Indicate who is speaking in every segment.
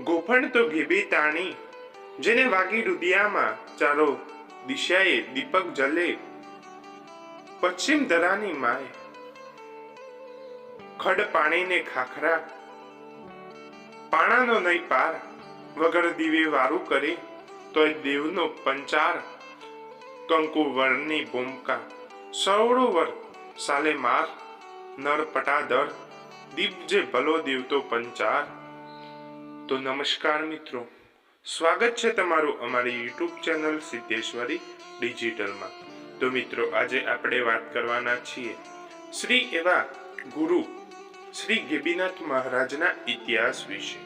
Speaker 1: ગોફણ તો ઘેબી તાણી, જેને વાગી રુદિયામાં ચારો દિશાએ દીપક જલે, પશ્ચિમ ધરાની માય ખડ પાણીને ખાખરા, પાણાનો નહીં પાર, વગર દીવે વારું કરે, તોય દેવનો પંચાર, કંકુ વરની ભૂમકા, સવળો વર સાલે માર, નર પટાદર, દીપ જે ભલો દેવતો પંચાર. તો નમસ્કાર મિત્રો. સ્વાગત છે તમારું અમારી યુટ્યુબ ચેનલ સિદ્ધેશ્વરી ડિજિટલમાં. તો મિત્રો, આજે આપણે વાત કરવાના છીએ શ્રી એવા ગુરુ શ્રી ગેબીનાથ મહારાજના ઇતિહાસ વિશે.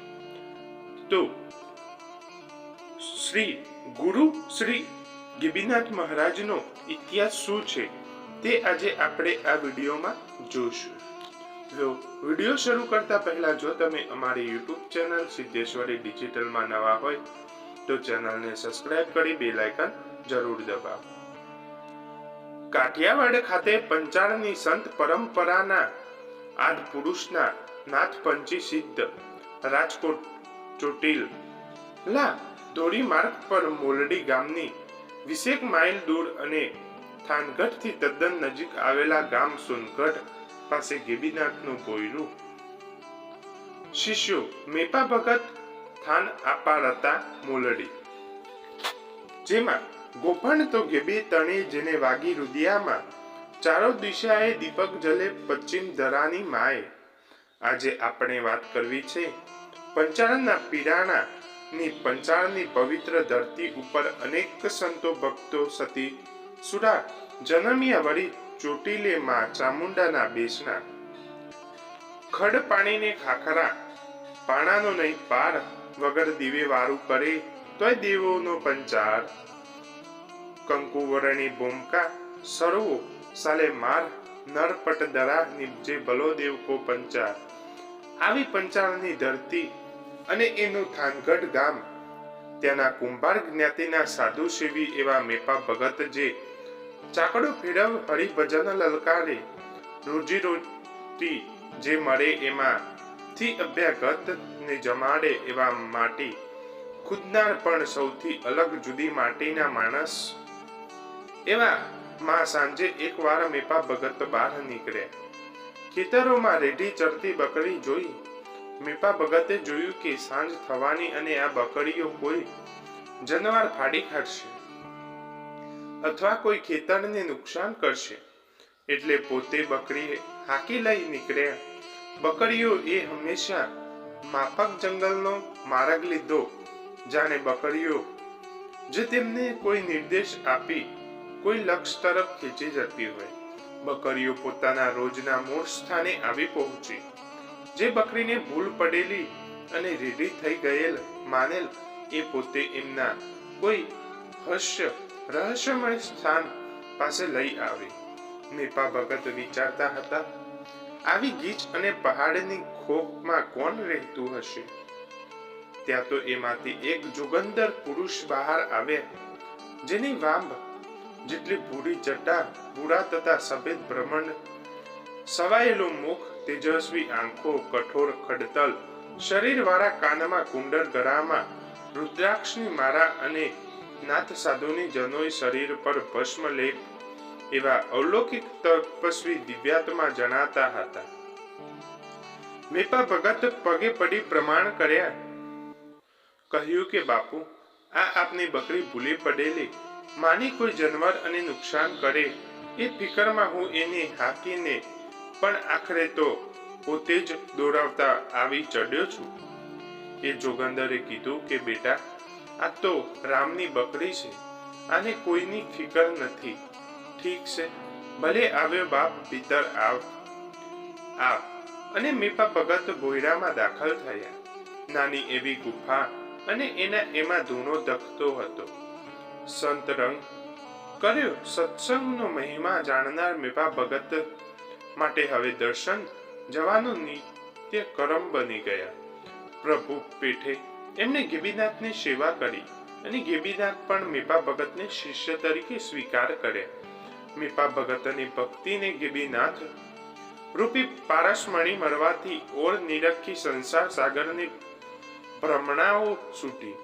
Speaker 1: તો શ્રી ગુરુ શ્રી ગિબીનાથ મહારાજનો ઇતિહાસ શું છે તે આજે આપણે આ વિડીયોમાં જોશું. વીડિયો શરૂ કરતા પહેલા જો તમે અમારી યુટ્યુબ ચેનલ સિદ્ધેશ્વરી ડિજિટલમાં નવા હોય, તો ચેનલને સબસ્ક્રાઇબ કરી બે આઇકન જરૂર દબાવો. કાઠિયાવાડ ખાતે પંચાળની સંત પરંપરાના આદ પુરુષના નાથ પંચી સિદ્ધ રાજકોટ ચોટીલ લા ધોરી માર્ગ પર મોલડી ગામની વીસેક માઇલ દૂર અને થાનગઢથી તદ્દન નજીક આવેલા ગામ સોનગઢ પાસે ગેબીનાથનું બોયરું શિષ્યો, મેપા ભગત થાન આપા રતા મોલડી. જેમાં ગોપણ તો ગેબી તણે જેને વાગી રુદિયામાં, ચારો દિશાએ દીપક જલે પશ્ચિમ ધરાની માએ. આજે આપણે વાત કરવી છે પંચાળના પીરાણા ની પંચાળની પવિત્ર ધરતી ઉપર અનેક સંતો ભક્તો સતી. સુરા જનમિયા વળી ચોટીલે માં ચામુંડાના બેસના. ખડ પાણીને ખાખરા, પાણાનો નહીં, પાર વગર દીવે વારું કરે, તોય દેવોનો પંચાર. કંકુવરણી ભૂમકા, સરોવો, સાલે માર, નરપટ દરા નિપજે ભલો દેવ કો પંચાર. આવી પંચાળની ધરતી અને એનું થાનગઢ ગામ, ત્યાંના કુંભાર જ્ઞાતિના સાધુ સેવી એવા મેપા ભગત જે ચાકડો ફેરવ હરિભજન લલકારે. રોજી રોટી જે મળે એમાં, થી અભ્યાગત ને જમાડે એવા માટી. ખુદનાર પણ સૌથી અલગ જુદી માટીના માણસ. એવા માં સાંજે એકવાર મેપા ભગત બહાર નીકળ્યા ખેતરોમાં રેઢી ચરતી બકરી જોઈ. મેપા ભગતે જોયું કે સાંજ થવાની અને આ બકરીઓ કોઈ જનવાર ફાડી ખાશે અથવા કોઈ ખેતરને નુકસાન કરશે. એટલે પોતે બકરી હાકી લઈ નીકળ્યા. બકરીઓ એ હંમેશા માફક જંગલનો માર્ગ લીધો. જાણે બકરીઓ જે તેમને કોઈ નિર્દેશ આપી કોઈ લક્ષ તરફ ખેંચી જતી હોય, બકરીઓ પોતાના રોજના મૂળ સ્થાને આવી પહોંચી. જે બકરીને ભૂલ પડેલી અને રેડી થઈ ગયેલ માનેલ, એ પોતે એમના કોઈ હસ્ય રહસ્યમય સ્થાન પાસે લઈ આવી. મેપા ભગત વિચારતા હતા, આવી ગીચ અને પહાડની ખોખમાં કોણ રહેતું હશે? ત્યાં તો એમાંથી એક જુગંદર પુરુષ બહાર આવ્યા. જેની વાંભ જેટલી ભૂરી જટા ભૂરા તથા સફેદ ભ્રમણ સવાયેલું મુખ, તેજસ્વી આંખો, કઠોર ખડતલ, શરીરવાળા કાનમાં કુંડર ગળામાં રુદ્રાક્ષની મારા અને નાથ સાધુની જનોય શરીર પર ભસ્મ લેપ એવા અવલૌકિક તપસ્વી દિવ્યાત્મા જણાતા હતા. મેપા ભગત પગે પડી પ્રમાણ કર્યા. કહ્યું કે, બાપુ, આ આપની બકરી ભૂલી પડેલી. માની કોઈ જનવર અને નુકસાન કરે. એ ફિકરમાં હું એને હાકીને પણ આખરે તો પોતે જ દોરાવતા આવી ચડ્યો છું. એ જોગંદરે કીધું કે, બેટા આ તો રામની બકરી છે આને કોઈની ફિકર નથી. ઠીક છે, ભલે આવ્યો બાપ ભીતર આવ. આવ. અને મેપા ભગત ભોયરામાં દાખલ થયા. નાની એવી ગુફા અને એના એમાં ધૂણો દખતો હતો. સંત રંગ, કર્યો સત્સંગનો મહિમા જાણનાર મેપા ભગત માટે હવે દર્શન જવાનું નિત્ય કરમ બની ગયા. પ્રભુ પેઠે એમને ગેબીનાથની સેવા કરી અને ગેબીનાથ પણ મેપા ભગતને શિષ્ય તરીકે સ્વીકાર કર્યા મેપા ભગતની ભક્તિને ગેબીનાથ રૂપી પારસમણી મળવાથી ઓર નિરખી સંસાર સાગરની ભ્રમણાઓ છૂટી.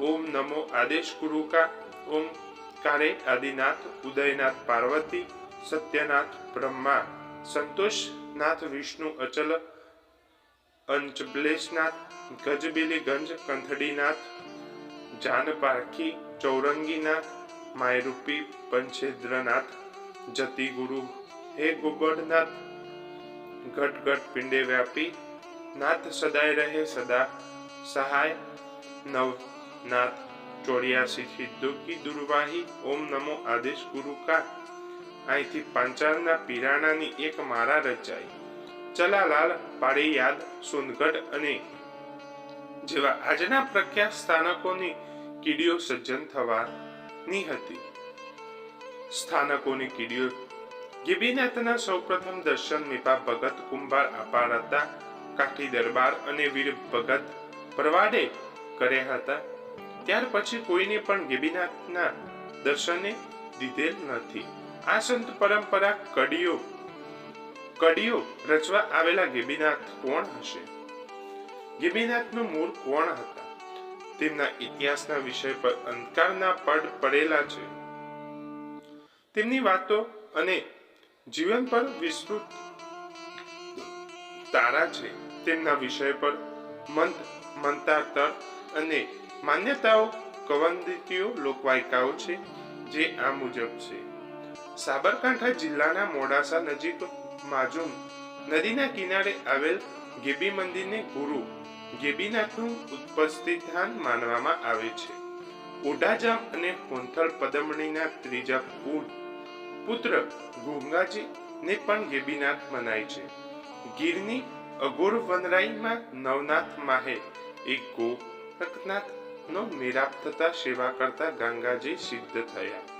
Speaker 1: ઓમ નમો આદેશ કુરુકા ઓમ કારે આદિનાથ, ઉદયનાથ પાર્વતી, સત્યનાથ બ્રહ્મા, સંતોષનાથ વિષ્ણુ અચલ અંચબ્લેશનાથ ગજબીલી ગંજ કંથડીનાથ જાન પારખી ચૌરંગીનાથ, માયરૂપી પંચેદ્રનાથ જતી ગુરુ હે ગોબરનાથ. ઘટ ઘટ પિંડે વ્યાપી, નાથ સદાય રહે સદા. સહાય, નવનાથ, ચોર્યાસી થી દુઃખી દુર્વાહી, ઓમ નમો આદેશ ગુરુ કા અહીંથી પાંચાળના પીરાણાની એક મારા રચાઈ. ચલાલાલ પાળીયાદ સોનગઢ અને જેવા આજના પ્રખ્યાત સ્થાનકોની કીડીઓ સજ્જન થવાની હતી. સ્થાનકોની કીડીઓ ગિબિનાથના સૌપ્રથમ દર્શન મેપા ભગત કુંભાર અપાર હતા કાઠી દરબાર અને વીર ભગત પરવાડે કર્યા હતા. ત્યાર પછી કોઈને પણ ગિબિનાથના દર્શને દીધેલ નથી. આ સંત પરંપરા કડીઓ કડીઓ રચવા આવેલા ગેબીનાથ કોણ હશે? ગેબીનાથનું મૂળ કોણ હતા? તેમના ઇતિહાસના વિષય પર અંધકારના પડ પડેલા છે. તેમની વાતો અને જીવન પર વિસ્તૃત તારા છે. તેમના વિષય પર મંત મંતાતર અને માન્યતાઓ કવંદિતીઓ લોકવાયકાઓ છે જે આ મુજબ છે. સાબરકાંઠા જિલ્લાના મોડાસા નજીક માજુમ નદીના કિનારે આવેલ ગેબી મંદિરને ગુરુ ગેબીનાથનું ઉત્પસ્થિતાન માનવામાં આવે છે. ઓઢાજામ અને કોંથળ પદમણીના ત્રીજા પુત પુત્ર ગુંગાજી ને પણ ગેબીનાથ મનાય છે. ગીરની અઘોર વનરાઈમાં નવનાથ માહે એક ગોરખનાથ નો મેળાપ થતા સેવા કરતા ગંગાજી સિદ્ધ થયા.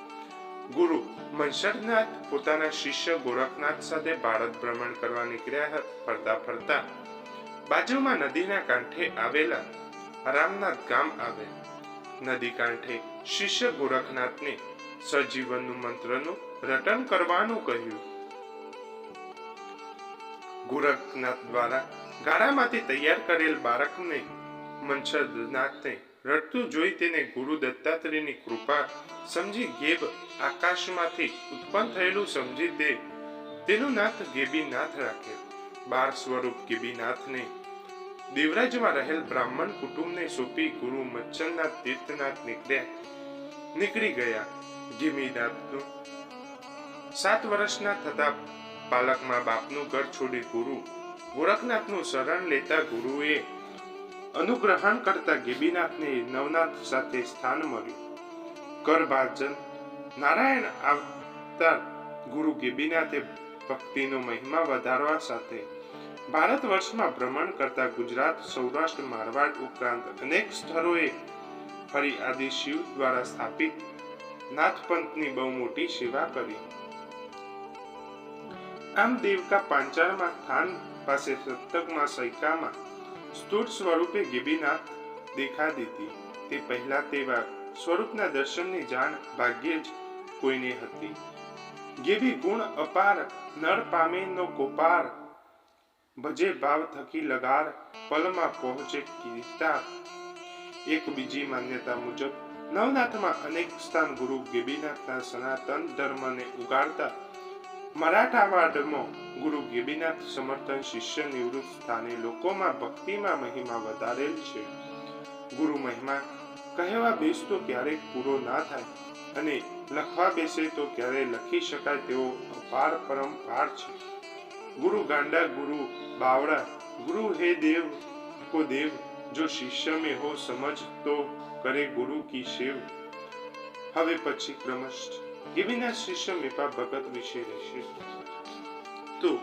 Speaker 1: ગુરુ મનસરનાથ પોતાના શિષ્ય ગોરખનાથ સાથે ભારત ભ્રમણ કરવા નીકળ્યા ફરતા ફરતા બાજુમાં નદીના કાંઠે આવેલા આરામનાથ ગામ આવે. નદી કાંઠે શિષ્ય ગોરખનાથને સજીવનનું મંત્રનું રટન કરવાનું કહ્યું. ગોરખનાથ દ્વારા ગાળામાંથી તૈયાર કરેલ બાળકને મનસદનાથને રડતું જોઈ તેને ગુરુ દત્તાત્રેયની કૃપા સમજી ગેબ આકાશમાંથી ઉત્પન્ન થયેલું સમજી તે તેનું નાથ ગેબીનાથ રાખે. બાર સ્વરૂપ ગેબીનાથને દેવરાજમાં રહેલ બ્રાહ્મણ કુટુંબને સોંપી ગુરુ મચ્છરનાથ તીર્થનાથ નીકળ્યા. નીકળી ગયા. ગેબીનાથનું સાત વર્ષના થતા પાલકમાં બાપનું ઘર છોડી ગુરુ ગોરખનાથનું શરણ લેતા ગુરુએ અનુગ્રહણ કરતા ગિબીનાથને નવનાથ સાથે સ્થાન મળ્યું. કરભાજન નારાયણ આવતા ગુરુ ગિબીનાથે ભક્તિનો મહિમા વધારવા સાથે ભારત વર્ષમાં ભ્રમણ કરતા ગુજરાત, સૌરાષ્ટ્ર, મારવાડ ઉપરાંત અનેક સ્થળોએ ફરી આદિ શિવ દ્વારા સ્થાપિત નાથપંથની બહુ મોટી સેવા કરી. આમ દેવકા પાંચાળમાં થાન પાસે સપ્તકમાં સૈકામાં સ્થૂળ સ્વરૂપે ગિબીનાથ દેખા દીધી તે પહેલા તેવા સ્વરૂપના દર્શનની જાણ ભાગ્યે જ કોઈને હતી. ગેબી ગુણ અપાર, નર પામે નો કોપાર, ભજે ભાવ થકી લગાર, પલમાં પહોંચે કીર્તા. એક બીજી માન્યતા મુજબ નવનાથમાં અનેક સ્થાન ગુરુ ગેબીનાથના સનાતન ધર્મને ઉગાડતા મરાઠાવાડમાં ગુરુ ગેબીનાથ સમર્થન શિષ્ય નિવૃત્ત સ્થાને લોકોમાં ભક્તિમાં મહિમા વધારેલ છે. ગુરુ મહિમા, કહેવા બેસતો ક્યારેક પૂરો ના થાય અને લખવા બેસે તો ક્યારે લખી શકાય તેવો અપાર પરંપાર છે. ગુરુ ગાંડા, ગુરુ બાવડા ગુરુ હે દેવ, કો દેવ, જો શિષ્ય में हो સમજ તો કરે ગુરુ કી સેવ. હવે પછી ક્રમશ ગિવિના શિષ્ય મેપા ભગત વિશે રહેશે. તો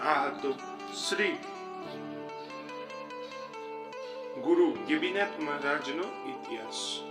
Speaker 1: આ હતો શ્રી ગુરુ ગિબિનાથ મહારાજનો ઇતિહાસ.